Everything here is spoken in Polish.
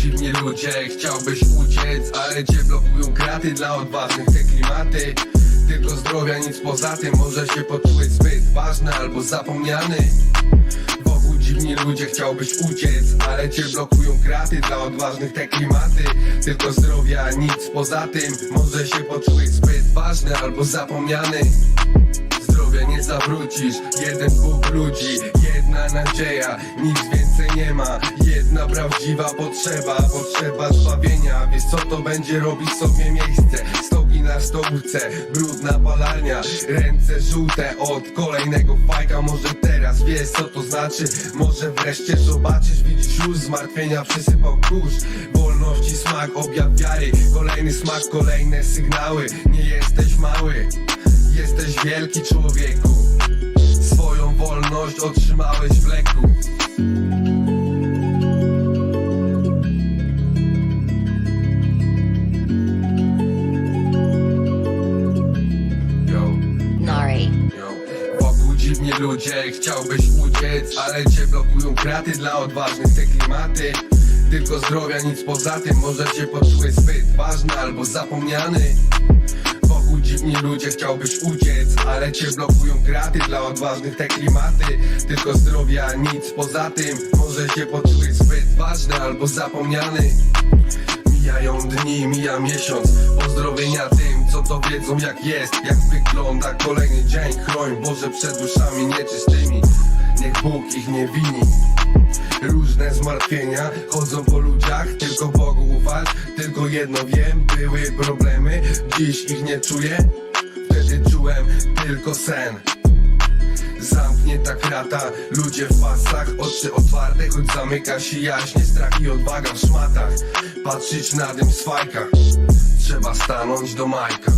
dziwni ludzie Chciałbyś uciec, ale cię blokują kraty dla odważnych. Te klimaty, tylko zdrowia, nic poza tym. Może się poczuć zbyt ważny albo zapomniany. Dziwni ludzie, chciałbyś uciec Ale cię blokują kraty dla odważnych te klimaty. Tylko zdrowia, nic poza tym. Może się poczuć zbyt ważny albo zapomniany. Zdrowia nie zawrócisz, jeden Bóg ludzi Jedna nadzieja, nic więcej nie ma. Jedna prawdziwa potrzeba, potrzeba zbawienia. Wiesz co to będzie? Robić sobie miejsce na stołówce, brudna palarnia Ręce żółte od kolejnego fajka. Może teraz wiesz co to znaczy? Może wreszcie zobaczysz, widzisz już Zmartwienia przysypał kurz. Wolności smak, objaw wiary. Kolejny smak, kolejne sygnały. Nie jesteś mały Jesteś wielki człowieku. Swoją wolność otrzymałeś w leku dziwni ludzie, chciałbyś uciec Ale cię blokują kraty dla odważnych te klimaty. Tylko zdrowia, nic poza tym Może cię poczułeś zbyt ważny albo zapomniany. Wokół dziwni ludzie, chciałbyś uciec Ale cię blokują kraty dla odważnych te klimaty. Tylko zdrowia, nic poza tym Może się poczułeś zbyt ważny albo zapomniany Mijają dni, mija miesiąc. Pozdrowienia tym, co to wiedzą jak jest Jak wygląda kolejny dzień. Chroń Boże przed duszami nieczystymi Niech Bóg ich nie wini. Różne zmartwienia chodzą po ludziach Tylko Bogu ufać. Tylko jedno wiem, były problemy Dziś ich nie czuję. Wtedy czułem tylko sen Zamknięta krata, ludzie w pasach. Oczy otwarte, choć zamyka się jaśnie Strach i odwaga w szmatach. Patrzeć na dym z fajka Trzeba stanąć do majka